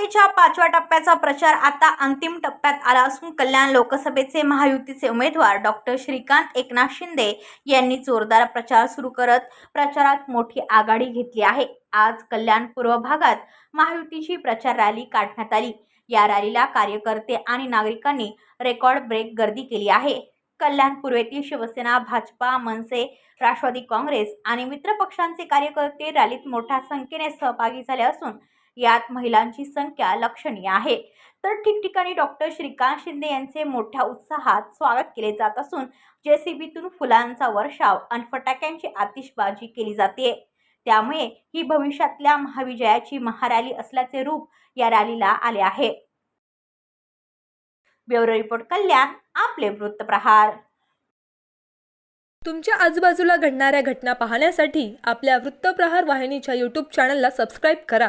लोकसभेच्या पाचव्या टप्प्याचा प्रचार आता अंतिम टप्प्यात आला असून कल्याण लोकसभेचे महायुतीचे उमेदवार डॉक्टर श्रीकांत एकनाथ शिंदे यांनी जोरदार प्रचार सुरू करत प्रचारात मोठी आघाडी घेतली आहे. आज कल्याण पूर्व भागात महायुतीची प्रचार रॅली काढण्यात आली. या रॅलीला कार्यकर्ते आणि नागरिकांनी रेकॉर्ड ब्रेक गर्दी केली आहे. कल्याण पूर्वेतील शिवसेना भाजपा मनसे राष्ट्रवादी काँग्रेस आणि मित्रपक्षांचे कार्यकर्ते रॅलीत मोठ्या संख्येने सहभागी झाले असून यात महिलांची संख्या लक्षणीय आहे. तर ठिकठिकाणी डॉक्टर श्रीकांत शिंदे यांचे मोठ्या उत्साहात स्वागत केले जात असून जेसीबीतून फुलांचा वर्षाव आणि फटाक्यांची आतिषबाजी केली जाते. त्यामुळे ही भविष्यातल्या महाविजयाची महारॅली असल्याचे रूप या रॅलीला आले आहे. ब्युरो रिपोर्ट कल्याण आपले वृत्तप्रहार तुमच्या आजूबाजूला घडणाऱ्या घटना पाहण्यासाठी आपल्या वृत्तप्रहार वाहिनीच्या यूट्यूब चॅनलला सबस्क्राईब करा.